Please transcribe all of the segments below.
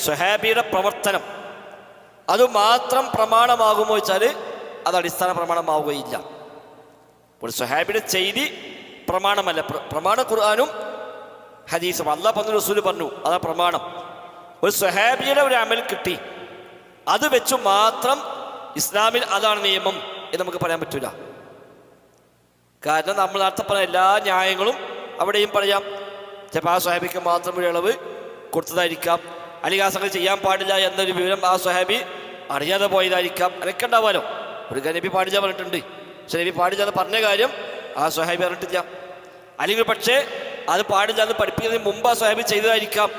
സ്വഹാബിയുടെ പ്രവർത്തനം. അത് മാത്രം പ്രമാണമാകുമോ വെച്ചാൽ അത് അടിസ്ഥാന പ്രമാണമാവുകയില്ല. ഒരു സ്വഹാബിയുടെ ചെയ്തി പ്രമാണമല്ല. പ്രമാണ ഖുർആാനും ഹദീസും. അള്ളാഹ് പറഞ്ഞു റസൂൽ പറഞ്ഞു അതാ പ്രമാണം. ഒരു സ്വഹാബിയുടെ ഒരു അമൽ കിട്ടി. അത് വെച്ചു മാത്രം ഇസ്ലാമിൽ അതാണ് നിയമം എന്ന് നമുക്ക് പറയാൻ പറ്റൂല. കാരണം നമ്മൾ നേരത്തെ പറഞ്ഞ എല്ലാ ന്യായങ്ങളും അവിടെയും പറയാം. ചിലപ്പോൾ ആ സ്വഹാബിക്ക് മാത്രം ഒരു ഇളവ് കൊടുത്തതായിരിക്കാം. സംഗതി ചെയ്യാൻ പാടില്ല എന്നൊരു വിവരം ആ സ്വഹാബി അറിയാതെ പോയതായിരിക്കാം. അതൊക്കെ ഉണ്ടാവാലോ ഒരു നബി പാടില്ല പറഞ്ഞിട്ടുണ്ട്. പക്ഷെ നബി പാടില്ല എന്ന് പറഞ്ഞ കാര്യം ആ സ്വഹാബി പറഞ്ഞിട്ടില്ല അല്ലെങ്കിൽ പക്ഷേ അത് പാടില്ല എന്ന് പഠിപ്പിക്കുന്നതിന് മുമ്പ് ആ സ്വഹാബി ചെയ്തതായിരിക്കാം.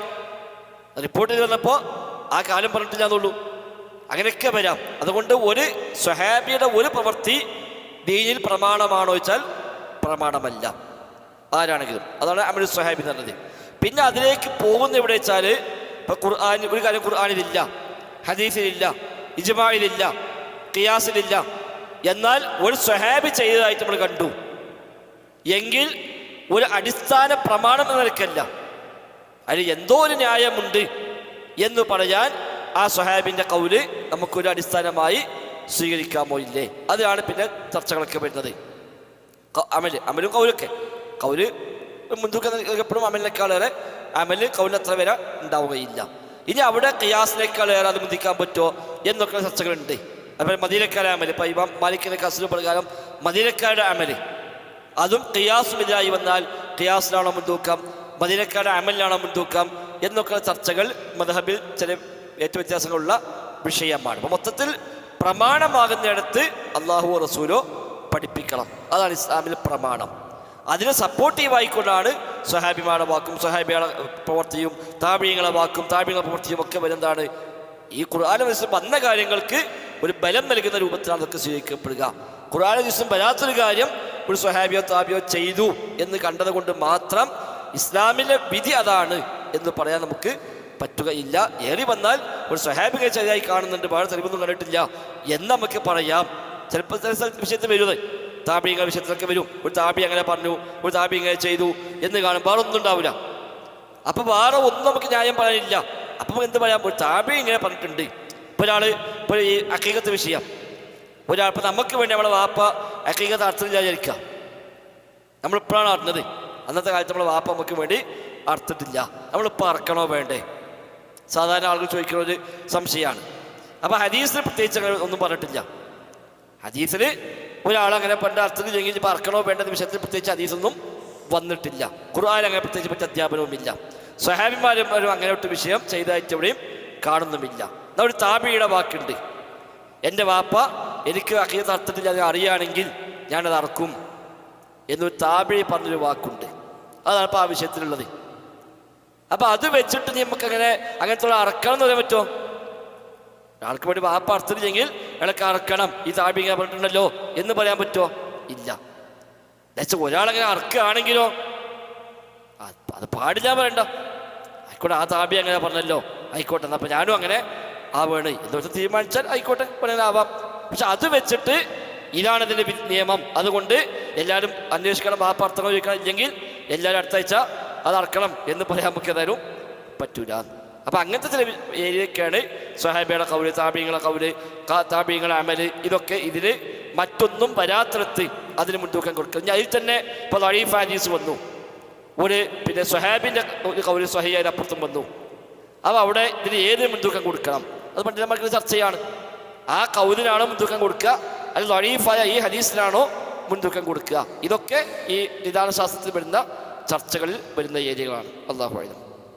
റിപ്പോർട്ട് ചെയ്ത് വന്നപ്പോൾ ആ കാലം പറഞ്ഞിട്ടില്ല എന്നുള്ളൂ. അങ്ങനെയൊക്കെ വരാം. അതുകൊണ്ട് ഒരു സ്വഹാബിയുടെ ഒരു പ്രവൃത്തി ദീനിൽ പ്രമാണമാണോ വെച്ചാൽ പ്രമാണമല്ല. ആരാണെങ്കിലും. അതാണ് അമൽ സ്വഹാബി പറഞ്ഞത്. പിന്നെ അതിലേക്ക് പോകുന്ന എവിടെ വെച്ചാൽ ഇപ്പൊ ഖുർആൻ ഒരു കാര്യം ഖുർആാനിലില്ല ഹദീസിലില്ല ഇജ്മായിലില്ല ഖിയാസിലില്ല. എന്നാൽ ഒരു സ്വഹാബി ചെയ്തതായിട്ട് നമ്മൾ കണ്ടു. എങ്കിൽ ഒരു അടിസ്ഥാന പ്രമാണം എന്ന നിലക്കല്ല. അതിൽ എന്തോ ഒരു ന്യായമുണ്ട് എന്ന് പറയാൻ ആ സ്വഹാബിന്റെ കൗൽ നമുക്കൊരു അടിസ്ഥാനമായി സ്വീകരിക്കാമോ ഇല്ലേ? അതാണ് പിന്നെ ചർച്ചകളൊക്കെ വരുന്നത്. അമൽ അമലും കൗലൊക്കെ. കൗൽ മുൻതൂക്കം എപ്പോഴും അമലിനേക്കാളേറെ അമൽ കൗലത്ര വില ഉണ്ടാവുകയില്ല. ഇനി അവിടെ ഖിയാസിനേക്കാൾ ഏറെ അനുമതിക്കാൻ പറ്റുമോ എന്നൊക്കെ ചർച്ചകളുണ്ട്. അതുപോലെ മദീനക്കാരെ അമൽ. ഇപ്പം ഇമാം മാലിക്കിന്റെ കസിന് പ്രകാരം മദീനക്കാരുടെ അമൽ. അതും ഖിയാസുമെതിരായി വന്നാൽ ഖിയാസിലാണോ മുൻതൂക്കം? മദീനക്കാരുടെ അമലിലാണോ മുൻതൂക്കം? എന്നൊക്കെ ചർച്ചകൾ മദഹബിൽ ചില ഏറ്റവും വ്യത്യാസങ്ങളുള്ള വിഷയമാണ്. അപ്പം മൊത്തത്തിൽ പ്രമാണമാകുന്നിടത്ത് അള്ളാഹു റസൂലോ പഠിപ്പിക്കണം. അതാണ് ഇസ്ലാമിലെ പ്രമാണം. അതിന് സപ്പോർട്ടീവ് സ്വഹാബിമാരുടെ വാക്കും സഹാബിയുടെ പ്രവൃത്തിയും താപിയങ്ങളെ വാക്കും താപിയങ്ങളുടെ പ്രവൃത്തിയും ഒക്കെ വരുന്നതാണ്. ഈ ഖുർആാന ദിവസം വന്ന കാര്യങ്ങൾക്ക് ഒരു ബലം നൽകുന്ന രൂപത്തിലാണ് അതൊക്കെ സ്വീകരിക്കപ്പെടുക. ഖുർആൻ ദിവസം വരാത്തൊരു കാര്യം ഒരു സ്വഹാബിയോ താബിയോ ചെയ്തു എന്ന് കണ്ടത് കൊണ്ട് മാത്രം ഇസ്ലാമിലെ വിധി അതാണ് എന്ന് പറയാൻ നമുക്ക് പറ്റുകയില്ല. ഏറി വന്നാൽ ഒരു സ്വഹാബിക ശരിയായി കാണുന്നുണ്ട് വേറെ തെളിവൊന്നും കണ്ടിട്ടില്ല. എന്ന് നമുക്ക് പറയാം. ചിലപ്പോൾ ചില വിഷയത്തിൽ വരുന്നത് താപിയങ്ങൾ വിഷയത്തിലൊക്കെ വരും. ഒരു താപി അങ്ങനെ പറഞ്ഞു ഒരു താപി ഇങ്ങനെ ചെയ്തു എന്ന് കാണും വേറെ ഒന്നും ഉണ്ടാവില്ല. അപ്പൊ വേറെ ഒന്നും നമുക്ക് ന്യായം പറയാനില്ല. അപ്പൊ എന്ത് പറയാം? ഒരു താപി ഇങ്ങനെ പറഞ്ഞിട്ടുണ്ട്. ഇപ്പൊ ഒരാൾ ഇപ്പൊ ഈ അക്കീകത്ത് വിഷയം. ഒരാൾ ഇപ്പൊ നമുക്ക് വേണ്ടി നമ്മളെ വാപ്പ അക്കീകത്ത് അർത്ഥമില്ല വിചാരിക്കുക. നമ്മളിപ്പോഴാണ് അറിഞ്ഞത് അന്നത്തെ കാലത്ത് നമ്മളെ വാപ്പ നമുക്ക് വേണ്ടി അർത്ഥത്തില്ല നമ്മളിപ്പോൾ അറക്കണോ വേണ്ടേ? സാധാരണ ആളുകൾ ചോദിക്കുന്ന ഒരു സംശയമാണ്. അപ്പൊ ഹദീസിന് പ്രത്യേകിച്ച് ഒന്നും പറഞ്ഞിട്ടില്ല. ഹദീസിൽ ഒരാൾ അങ്ങനെ പണ്ട് അർത്ഥത്തിൽ ചെങ്കിൽ പറക്കണോ വേണ്ട നിമിഷത്തിൽ പ്രത്യേകിച്ച് അതീസൊന്നും വന്നിട്ടില്ല. ഖുർആൻ അങ്ങനെ പ്രത്യേകിച്ച് പറ്റി അധ്യാപനവുമില്ല. സ്വഹാബിമാരും അവരും അങ്ങനെ ഒട്ട് വിഷയം ചെയ്തായിട്ട് എവിടെയും കാണുന്നുമില്ല. എന്നാൽ ഒരു താപിയുടെ വാക്കുണ്ട്. എന്റെ വാപ്പ എനിക്ക് അഖീത അർത്ഥത്തിൽ അത് അറിയുകയാണെങ്കിൽ ഞാനത് അറക്കും. എന്നൊരു താബി പറഞ്ഞൊരു വാക്കുണ്ട്. അതാണ് ഇപ്പോൾ ആ വിഷയത്തിലുള്ളത്. അപ്പോൾ അത് വെച്ചിട്ട് നമുക്ക് അങ്ങനെ അങ്ങനത്തെ അറക്കണം എന്ന് പറയാൻ പറ്റുമോ? ഒരാൾക്ക് വേണ്ടി വാപ്പ അർത്ഥത്തില്ലെങ്കിൽ ഇളക്ക് ഈ താപിക പറഞ്ഞിട്ടുണ്ടല്ലോ. എന്ന് പറയാൻ പറ്റുമോ? ഇല്ല. എന്നുവെച്ചാൽ ഒരാളങ്ങനെ അറക്കുകയാണെങ്കിലോ? അത് പാടില്ല പറയണ്ട. ആയിക്കോട്ടെ ആ താപി അങ്ങനെ പറഞ്ഞല്ലോ. ആയിക്കോട്ടെ അപ്പൊ ഞാനും അങ്ങനെ ആവേണ് എന്ന് വെച്ചാൽ തീരുമാനിച്ചാൽ ആയിക്കോട്ടെ പറയാനാവാം പക്ഷെ അത് വെച്ചിട്ട് ഇതാണ് ഇതിന്റെ നിയമം. അതുകൊണ്ട് എല്ലാവരും അന്വേഷിക്കണം ആ പ്രാർത്ഥന ചോദിക്കണം. ഇല്ലെങ്കിൽ എല്ലാവരും അടുത്ത ആഴ്ച അത് അറക്കണം എന്ന് പറയാൻ നമുക്ക് ഏതായാലും പറ്റൂല. അപ്പം അങ്ങനത്തെ ചില ഏരിയയൊക്കെയാണ് സ്വഹാബിയുടെ കൗൽ താപീങ്ങളെ കൗൽ താപീങ്ങളെ അമൽ ഇതൊക്കെ ഇതിൽ മറ്റൊന്നും വരാത്തരത്ത് അതിന് മുൻതൂക്കം കൊടുക്കുക. അതിൽ തന്നെ ഇപ്പോൾ അഴീഫ് ഹാദീസ് വന്നു. ഒരു പിന്നെ സുഹാബിന്റെ ഒരു കൗൽ സ്വഹയ്യ അപ്പുറത്തും വന്നു. അപ്പോൾ അവിടെ ഇതിന് ഏത് മുൻതൂക്കം കൊടുക്കണം? അത് പണ്ഡിതന്മാർക്ക് ചർച്ചയാണ്. ആ കൗലിനാണോ മുൻതൂക്കം കൊടുക്കുക? അതിൽ അഴീഫായ ഈ ഹദീസിനാണോ മുൻതൂക്കം കൊടുക്കുക? ഇതൊക്കെ ഈ നിദാന ശാസ്ത്രത്തിൽ വരുന്ന ചർച്ചകളിൽ വരുന്ന ഏരിയകളാണ്. അള്ളാഹു ആയത്